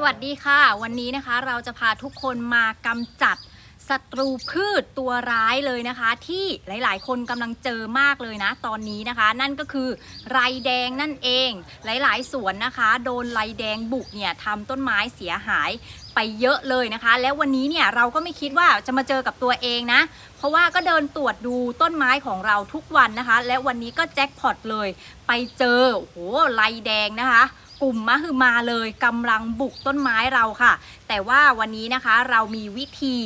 สวัสดีค่ะ วันนี้นะคะเราจะพาทุกคนมากำจัดศัตรูพืชตัวร้ายเลยนะคะ ที่หลาย ๆ คนกำลังเจอมากเลยนะ ตอนนี้นะคะ นั่นก็คือไรแดงนั่นเอง หลาย ๆ สวนนะคะ โดนไรแดงบุกเนี่ยทำต้นไม้เสียหายไปเยอะเลยนะคะ แล้ววันนี้เนี่ยเราก็ไม่คิดว่าจะมาเจอกับตัวเองนะ เพราะว่าก็เดินตรวจดูต้นไม้ของเราทุกวันนะคะ และวันนี้ก็แจ็คพอตเลย ไปเจอโอ้โหไรแดงนะคะ กลุ่มมะฮือมาเลยกำลังบุกต้นไม้เราค่ะ แต่ว่าวันนี้นะคะเรามีวิธี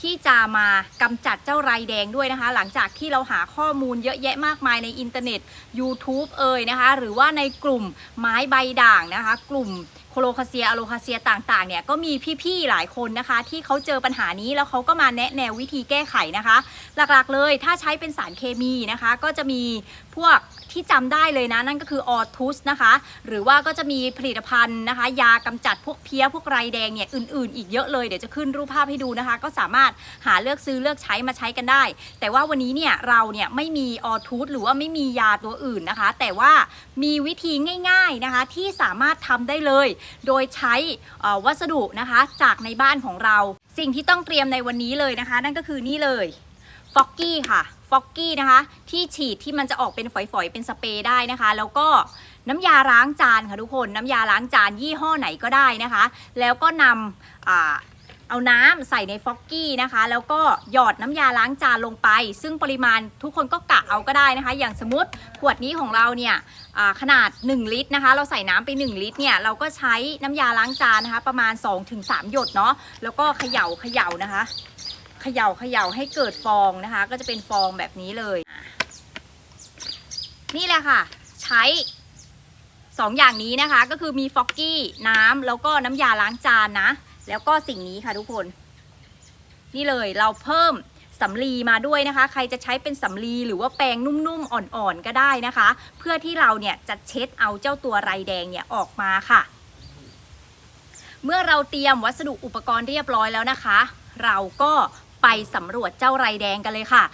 ที่จะมากำจัดเจ้าไรแดงด้วยนะคะ หลังจากที่เราหาข้อมูลเยอะแยะมากมายในอินเทอร์เน็ต YouTube เอ่ยนะคะ หรือว่าในกลุ่มไม้ใบด่างนะคะ กลุ่มโคโลคาเซียอะโลคาเซียต่างๆเนี่ยก็มีพี่ๆหลายคนนะคะ ที่เขาเจอปัญหานี้แล้วเขาก็มาแนะแนววิธีแก้ไขนะคะ หลักๆเลยถ้าใช้เป็นสารเคมีนะคะ ก็จะมีพวก ที่จำได้เลยนะ นั่นก็คือออทูสนะคะ หรือว่าก็จะมีผลิตภัณฑ์นะคะ ยากำจัดพวกเพี้ยพวกไรแดงเนี่ยอื่นๆ อีกเยอะเลยเดี๋ยวจะขึ้นรูปภาพให้ดูนะคะ ก็สามารถหาเลือกซื้อเลือกใช้มาใช้กันได้ แต่ว่าวันนี้เนี่ยเราเนี่ยไม่มีออทูสหรือว่าไม่มียาตัวอื่นนะคะ แต่ว่ามีวิธีง่ายๆนะคะที่สามารถทำได้เลย โดยใช้วัสดุนะคะจากในบ้านของเรา สิ่งที่ต้องเตรียมในวันนี้เลยนะคะ นั่นก็คือนี่เลยฟอกกี้ค่ะ ฟอกกี้นะคะ ที่ฉีดที่มันจะออกเป็นฝอยๆ เป็นสเปรย์ได้นะคะ แล้วก็น้ำยาล้างจานค่ะทุกคน น้ำยาล้างจานยี่ห้อไหนก็ได้นะคะ แล้วก็นำอ่าเอาน้ำใส่ในฟอกกี้นะคะ แล้วก็หยอดน้ำยาล้างจานลงไป ซึ่งปริมาณทุกคนก็กะเอาก็ได้นะคะ อย่างสมมติขวดนี้ของเราเนี่ยอ่าขนาด 1 ลิตรนะคะ เราใส่น้ำไป 1 ลิตรเนี่ยเราก็ใช้น้ำยาล้างจานนะคะ ประมาณ 2-3 หยดเนาะแล้วก็เขย่าเขย่านะคะ เขย่าเขย่าให้เกิดฟองนะคะ ก็จะเป็นฟองแบบนี้เลย นี่แหละค่ะ ใช้สองอย่างนี้นะคะ ก็คือมีฟอกกี้น้ำแล้วก็น้ำยาล้างจานนะ แล้วก็สิ่งนี้ค่ะทุกคน นี่เลยเราเพิ่มสำลีมาด้วยนะคะ ใครจะใช้เป็นสำลีหรือว่าแปรงนุ่มๆ อ่อนๆ ก็ได้นะคะ เพื่อที่เราเนี่ยจะเช็ดเอาเจ้าตัวไรแดงเนี่ยออกมาค่ะ เมื่อเราเตรียมวัสดุอุปกรณ์เรียบร้อยแล้วนะคะ เราก็ ไปสำรวจเจ้าไรแดงกันเลยค่ะ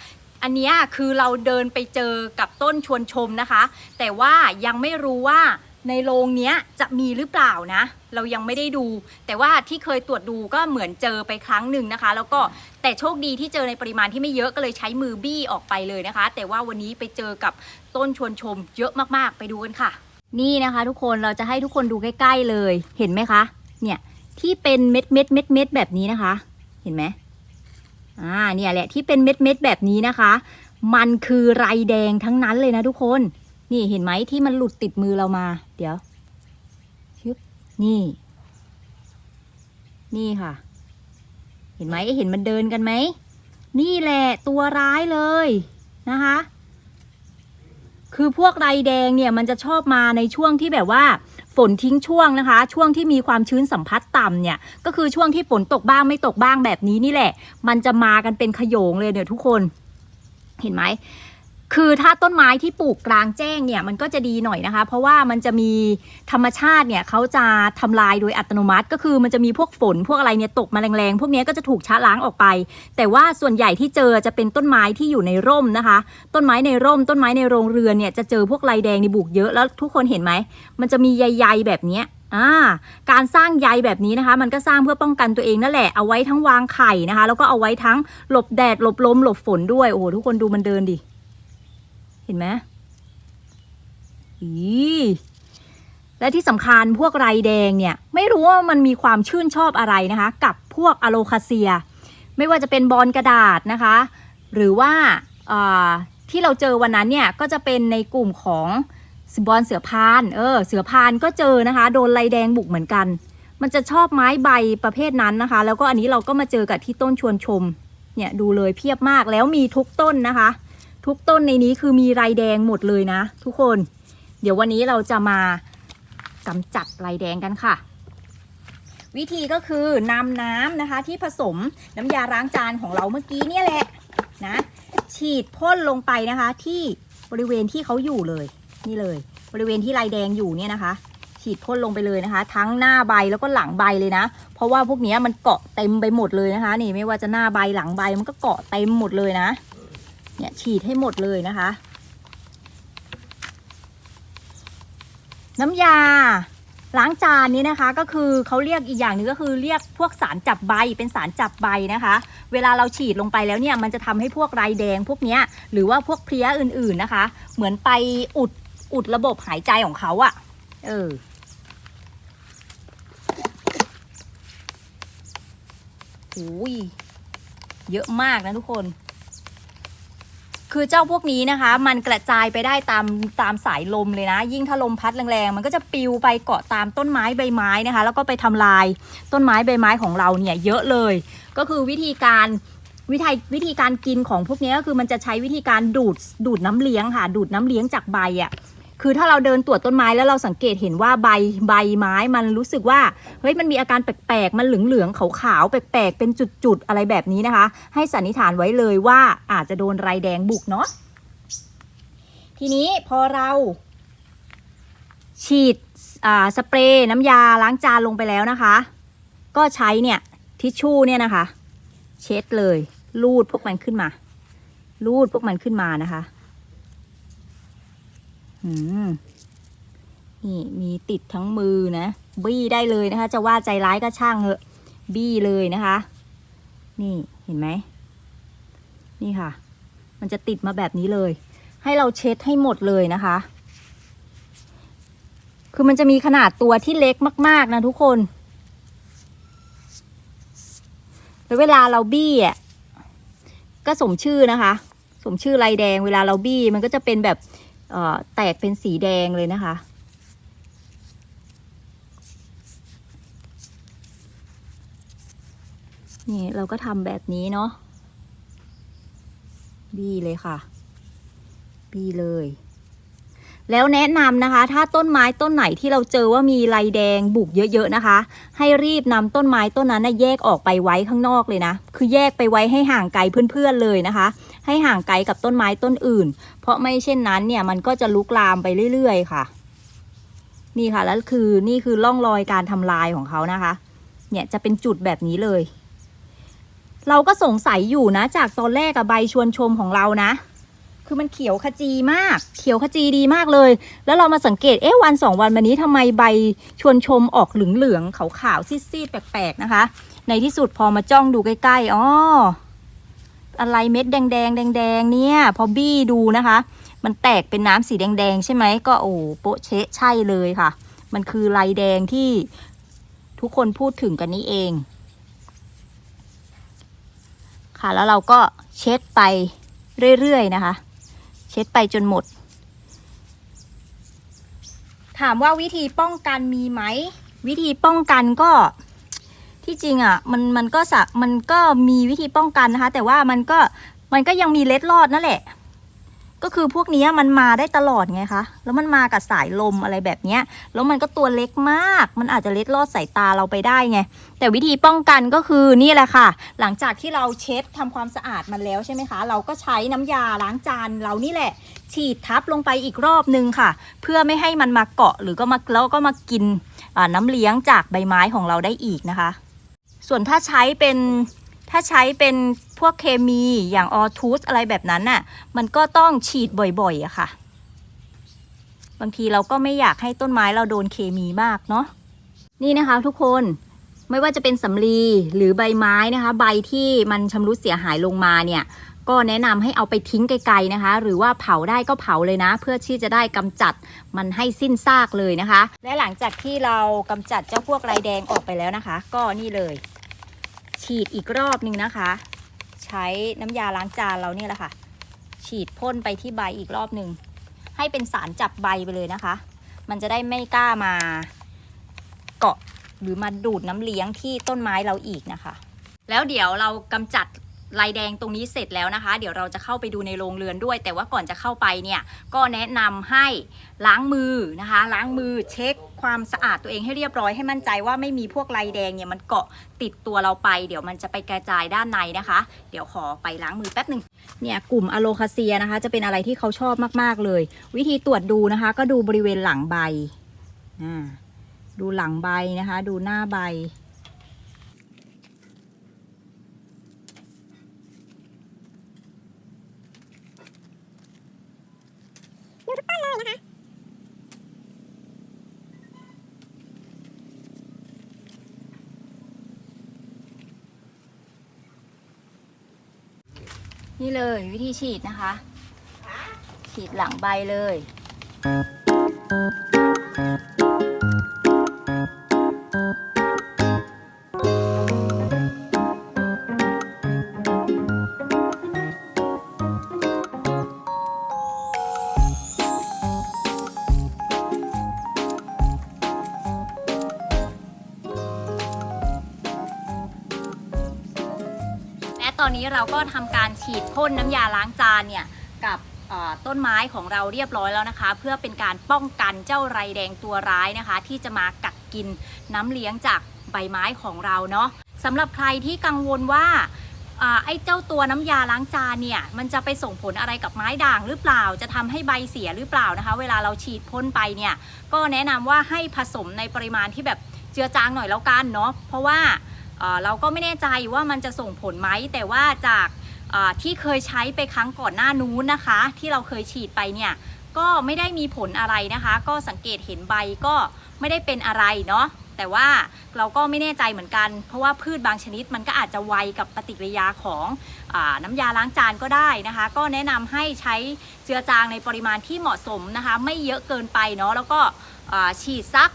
อันนี้คือเราเดินไปเจอกับต้นชวนชมนะคะ แต่ว่ายังไม่รู้ว่าในโรงเนี้ยจะมีหรือเปล่านะ เรายังไม่ได้ดู แต่ว่าที่เคยตรวจดูก็เหมือนเจอไปครั้งหนึ่งนะคะ แล้วก็แต่โชคดีที่เจอในปริมาณที่ไม่เยอะก็เลยใช้มือบี้ออกไปเลยนะคะ แต่ว่าวันนี้ไปเจอกับต้นชวนชม เยอะมากๆ ไปดูกันค่ะ นี่นะคะ ทุกคนเราจะให้ทุกคนดูใกล้ ๆเลย เห็นไหมคะ เนี่ยที่เป็นเม็ดเม็ดเม็ดเม็ดแบบนี้นะคะ เห็นไหม อ่าเนี่ยแหละที่เป็นเม็ดเม็ดแบบนี้นะคะ มันคือไรแดงทั้งนั้นเลยนะทุกคน นี่เห็นไหมที่มันหลุดติดมือเรามา เดี๋ยวชึบนี่ นี่ค่ะ เห็นไหมเห็นมันเดินกันไหม นี่แหละตัวร้ายเลยนะคะ คือพวกไรแดงเนี่ยมันจะชอบมาในช่วงที่แบบว่าฝนทิ้งช่วงนะคะ ช่วงที่มีความชื้นสัมผัสต่ำเนี่ยก็คือช่วงที่ฝนตกบ้างไม่ตกบ้างแบบนี้นี่แหละ มันจะมากันเป็นขโยงเลยเนี่ยทุกคนเห็นไหม คือถ้าต้นไม้ที่ปลูกกลางแจ้งเนี่ยมันก็จะดีหน่อยนะคะ เพราะว่ามันจะมีธรรมชาติเนี่ยเขาจะทำลายโดยอัตโนมัติ ก็คือมันจะมีพวกฝนพวกอะไรเนี่ยตกมาแรงๆ พวกนี้ก็จะถูกชะล้างออกไป แต่ว่าส่วนใหญ่ที่เจอจะเป็นต้นไม้ที่อยู่ในร่มนะคะ ต้นไม้ในร่ม ต้นไม้ในโรงเรือนเนี่ยจะเจอพวกลายแดงในบุกเยอะแล้วทุกคนเห็นไหมมันจะมีใยๆแบบนี้อ่าการสร้างใยแบบนี้นะคะ มันก็สร้างเพื่อป้องกันตัวเองนั่นแหละเอาไว้ทั้งวางไข่นะคะ แล้วก็เอาไว้ทั้งหลบแดดหลบลมหลบฝนด้วยโอ้โหทุกคนดูมันเดินดิ เห็นไหมอีและที่สำคัญพวกไรแดงเนี่ย ไม่รู้ว่ามันมีความชื่นชอบอะไรนะคะ กับพวกอะโลคาเซีย ไม่ว่าจะเป็นบอลกระดาษนะคะ หรือว่าอ่าที่เราเจอวันนั้นเนี่ยก็จะเป็นในกลุ่มของสบอลเสือพาน เออ เสือพานก็เจอนะคะ โดนไรแดงบุกเหมือนกัน มันจะชอบไม้ใบประเภทนั้นนะคะ แล้วก็อันนี้เราก็มาเจอกับที่ต้นชวนชม เนี่ยดูเลยเพียบมากแล้วมีทุกต้นนะคะ ทุกต้นในนี้คือมีไรแดงหมดเลยนะ ทุกคน เดี๋ยววันนี้เราจะมากำจัดไรแดงกันค่ะ วิธีก็คือนำน้ำนะคะที่ผสมน้ำยาล้างจานของเราเมื่อกี้เนี่ยแหละนะฉีดพ่นลงไปนะคะที่บริเวณที่เขาอยู่เลย นี่เลย บริเวณที่ไรแดงอยู่เนี่ยนะคะ ฉีดพ่นลงไปเลยนะคะ ทั้งหน้าใบแล้วก็หลังใบเลยนะ เพราะว่าพวกนี้มันเกาะเต็มไปหมดเลยนะคะ นี่ไม่ว่าจะหน้าใบหลังใบมันก็เกาะเต็มหมดเลยนะ เนี่ยฉีดให้หมดเลยนะคะ น้ำยาล้างจานนี้นะคะก็คือเขาเรียกอีกอย่างหนึ่งก็คือเรียกพวกสารจับใบเป็นสารจับใบนะคะ เวลาเราฉีดลงไปแล้วเนี่ยมันจะทำให้พวกไรแดงพวกเนี้ยหรือว่าพวกเพลี้ยอื่นๆนะคะ เหมือนไปอุดอุดระบบหายใจของเขาอะ เออโอ้ยเยอะมากนะทุกคน คือเจ้าพวกนี้นะคะ มันกระจายไปได้ตามตามสายลมเลยนะ ยิ่งถ้าลมพัดแรงๆ มันก็จะปลิวไปเกาะตามต้นไม้ใบไม้นะคะ แล้วก็ไปทำลายต้นไม้ใบไม้ของเราเนี่ยเยอะเลย ก็คือวิธีการวิธีวิธีการกินของพวกนี้ก็คือมันจะใช้วิธีการดูดดูดน้ำเลี้ยงค่ะ ดูดน้ำเลี้ยงจากใบอะ่ะ คือถ้าเราเดินตรวจต้นไม้แล้วเราสังเกตเห็นว่าใบใบไม้มันรู้สึกว่าเฮ้ยมันมีอาการแปลกๆ มันเหลืองๆขาวๆแปลกๆ เป็นจุดๆ อะไรแบบนี้นะคะ ให้สันนิษฐานไว้เลยว่าอาจจะโดนไรแดงบุกเนาะทีนี้พอเรา ฉีดสเปรย์น้ำยาล้างจานลงไปแล้วนะคะ ก็ใช้เนี่ยทิชชู่เนี่ยนะคะ เช็ดเลยลูดพวกมันขึ้นมาลูดพวกมันขึ้นมานะคะ นี่มีติดทั้งมือนะ บี้ได้เลยนะคะ จะว่าใจร้ายก็ช่างเหอะ บี้เลยนะคะ นี่เห็นไหม นี่ค่ะ มันจะติดมาแบบนี้เลย ให้เราเช็ดให้หมดเลยนะคะ คือมันจะมีขนาดตัวที่เล็กมาก ๆ นะทุกคนแล้วเวลาเราบี้อะก็สมชื่อนะคะ สมชื่อลายแดง เวลาเราบี้มันก็จะเป็นแบบ แตกเป็นสีแดงเลยนะคะ นี่เราก็ทำแบบนี้เนาะบี้เลยค่ะ บี้เลย แล้วแนะนำนะคะ ถ้าต้นไม้ต้นไหนที่เราเจอว่ามีลายแดงบุกเยอะๆนะคะ ให้รีบนำต้นไม้ต้นนั้นนะแยกออกไปไว้ข้างนอกเลยนะ คือแยกไปไว้ให้ห่างไกลเพื่อนๆเลยนะคะ ให้ห่างไกลกับต้นไม้ต้นอื่น เพราะไม่เช่นนั้นเนี่ยมันก็จะลุกลามไปเรื่อย ๆ ค่ะ นี่ค่ะแล้วคือนี่คือร่องรอยการทำลายของเขานะคะ เนี่ยจะเป็นจุดแบบนี้เลย เราก็สงสัยอยู่นะ จากตอนแรกอะใบชวนชมของเรานะ คือมันเขียวขจีมาก เขียวขจีดีมากเลย แล้วเรามาสังเกตเอ๊ะวันสองวันมานี้ทำไมใบชวนชมออกเหลืองๆขาวๆซีดๆแปลกๆนะคะ ในที่สุดพอมาจ้องดูใกล้ๆอ๋อ อะไรเม็ดแดงๆแดงๆเนี่ยพอบี้ดูนะคะ มันแตกเป็นน้ำสีแดงๆใช่ไหมก็โอ้โปะเชะใช่เลยค่ะ มันคือลายแดงที่ทุกคนพูดถึงกันนี้เอง ค่ะแล้วเราก็เช็ดไปเรื่อยๆนะคะ เช็ดไปจนหมด ถามว่าวิธีป้องกันมีไหม วิธีป้องกันก็ ที่จริงอะ่ะมันมันก็สะมันก็มีวิธีป้องกันนะคะ แต่ว่ามันก็มันก็ยังมีเล็ดรอดนั่นแหละ ก็คือพวกนี้มันมาได้ตลอดไงคะ แล้วมันมากับสายลมอะไรแบบเนี้ย แล้วมันก็ตัวเล็กมาก มันอาจจะเล็ดลอดสายตาเราไปได้ไง แต่วิธีป้องกันก็คือนี่แหละค่ะ หลังจากที่เราเช็ดทำความสะอาดมันแล้วใช่ไหมคะ เราก็ใช้น้ำยาล้างจานเรานี่แหละ ฉีดทับลงไปอีกรอบนึงค่ะ เพื่อไม่ให้มันมาเกาะหรือก็มาแล้วก็มากินน้ำเลี้ยงจากใบไม้ของเราได้อีกนะคะ ส่วนถ้าใช้เป็นถ้าใช้เป็นพวกเคมีอย่างออทูสอะไรแบบนั้นน่ะ มันก็ต้องฉีดบ่อยๆอะค่ะ บางทีเราก็ไม่อยากให้ต้นไม้เราโดนเคมีมากเนาะ นี่นะคะทุกคนไม่ว่าจะเป็นสำลีหรือใบไม้นะคะ ใบที่มันชำรุดเสียหายลงมาเนี่ย ก็แนะนำให้เอาไปทิ้งไกลๆนะคะ หรือว่าเผาได้ก็เผาเลยนะ เพื่อที่จะได้กำจัดมันให้สิ้นซากเลยนะคะ และหลังจากที่เรากำจัดเจ้าพวกลายแดงออกไปแล้วนะคะ ก็นี่เลย ฉีดอีกรอบนึงนะคะ ใช้น้ำยาล้างจานเราเนี่ยแหละค่ะ ฉีดพ่นไปที่ใบอีกรอบหนึ่งให้เป็นสารจับใบไปเลยนะคะ มันจะได้ไม่กล้ามาเกาะหรือมาดูดน้ำเลี้ยงที่ต้นไม้เราอีกนะคะ แล้วเดี๋ยวเรากำจัดลายแดงตรงนี้เสร็จแล้วนะคะ เดี๋ยวเราจะเข้าไปดูในโรงเรือนด้วย แต่ว่าก่อนจะเข้าไปเนี่ยก็แนะนำให้ล้างมือนะคะ ล้างมือเช็ค ความสะอาดตัวเองให้เรียบร้อยให้มั่นใจว่าไม่มีพวกลายแดงเนี่ยมันเกาะติดตัวเราไป เดี๋ยวมันจะไปกระจายด้านในนะคะ เดี๋ยวขอไปล้างมือแป๊บหนึ่งเนี่ยกลุ่มอะโลคาเซียนะคะ จะเป็นอะไรที่เขาชอบมากๆเลย วิธีตรวจดูนะคะ ก็ดูบริเวณหลังใบอ่าดูหลังใบนะคะ ดูหน้าใบ ดูทุกต้นเลยนะคะ นี่เลยวิธีฉีดนะคะ ฉีดหลังใบเลย อนนี้เราก็ทำการฉีดพ่นน้ำยาล้างจานเนี่ยกับต้นไม้ของเราเรียบร้อยแล้วนะคะ เพื่อเป็นการป้องกันเจ้าไรแดงตัวร้ายนะคะ ที่จะมากัดกินน้ำเลี้ยงจากใบไม้ของเราเนาะสำหรับใครที่กังวลว่าอ่าไอ้เจ้าตัวน้ำยาล้างจานเนี่ยมันจะไปส่งผลอะไรกับไม้ด่างหรือเปล่า จะทำให้ใบเสียหรือเปล่านะคะ เวลาเราฉีดพ่นไปเนี่ยก็แนะนำว่าให้ผสมในปริมาณที่แบบเจือจางหน่อยแล้วกันเนาะเพราะว่า เราก็ไม่แน่ใจว่ามันจะส่งผลไหมแต่ว่าจากที่เคยใช้ไปครั้งก่อนหน้านู้นนะคะ ที่เราเคยฉีดไปเนี่ยก็ไม่ได้มีผลอะไรนะคะ ก็สังเกตเห็นใบก็ไม่ได้เป็นอะไรเนาะแต่ว่าเราก็ไม่แน่ใจเหมือนกัน เพราะว่าพืชบางชนิดมันก็อาจจะไวกับปฏิกิริยาของอน้ำยาล้างจานก็ได้นะคะ ก็แนะนำให้ใช้เจือจางในปริมาณที่เหมาะสมนะคะ ไม่เยอะเกินไปเนาะแล้วก็ฉีดซัก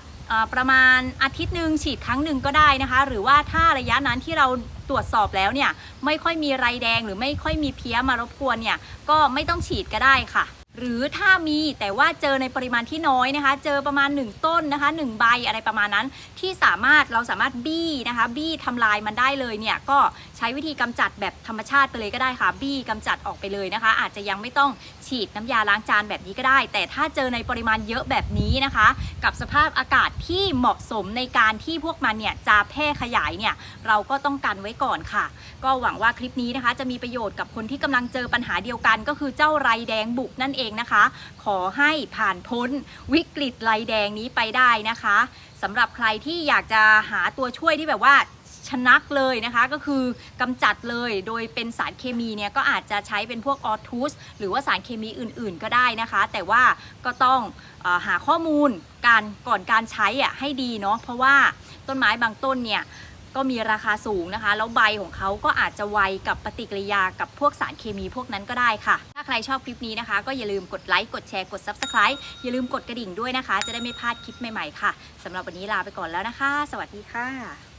ประมาณอาทิตย์หนึ่งฉีดครั้งหนึ่งก็ได้นะคะ หรือว่าถ้าระยะนั้นที่เราตรวจสอบแล้วเนี่ยไม่ค่อยมีไรแดงหรือไม่ค่อยมีเพี้ยมารบกวนเนี่ยก็ไม่ต้องฉีดก็ได้ค่ะ หรือถ้ามีแต่ว่าเจอในปริมาณที่น้อยนะคะ เจอประมาณ 1 ต้นนะคะ 1 ใบอะไรประมาณนั้น ที่สามารถเราสามารถบี้นะคะ บี้ทำลายมันได้เลยเนี่ยก็ใช้วิธีกำจัดแบบธรรมชาติไปเลยก็ได้ค่ะ บี้กำจัดออกไปเลยนะคะ อาจจะยังไม่ต้อง ฉีดน้ำยาล้างจานแบบนี้ก็ได้ แต่ถ้าเจอในปริมาณเยอะแบบนี้นะคะ กับสภาพอากาศที่เหมาะสมในการที่พวกมันเนี่ยจะแพร่ขยายเนี่ยเราก็ต้องกันไว้ก่อนค่ะ ก็หวังว่าคลิปนี้นะคะ จะมีประโยชน์กับคนที่กำลังเจอปัญหาเดียวกัน ก็คือเจ้าไรแดงบุกนั่นเองนะคะ ขอให้ผ่านพ้นวิกฤตไรแดงนี้ไปได้นะคะสำหรับใครที่อยากจะหาตัวช่วยที่แบบว่า ชนักเลยนะคะก็คือกำจัดเลยโดยเป็นสารเคมีเนี่ยก็อาจจะใช้เป็นพวกออทูสหรือว่าสารเคมีอื่นๆก็ได้นะคะ แต่ว่าก็ต้องอหาข้อมูลการก่อนการใช้อะให้ดีเนาะเพราะว่าต้นไม้บางต้นเนี่ยก็มีราคาสูงนะคะ แล้วใบของเขาก็อาจจะไวกับปฏิกิริยากับพวกสารเคมีพวกนั้นก็ได้ค่ะ ถ้าใครชอบคลิปนี้นะคะ ก็อย่าลืมกดไลค์กดแชร์กด Subscribe อย่าลืมกดกระดิ่งด้วยนะคะ จะได้ไม่พลาดคลิปใหม่ๆค่ะสำหรับวันนี้ลาไปก่อนแล้วนะคะ สวัสดีค่ะ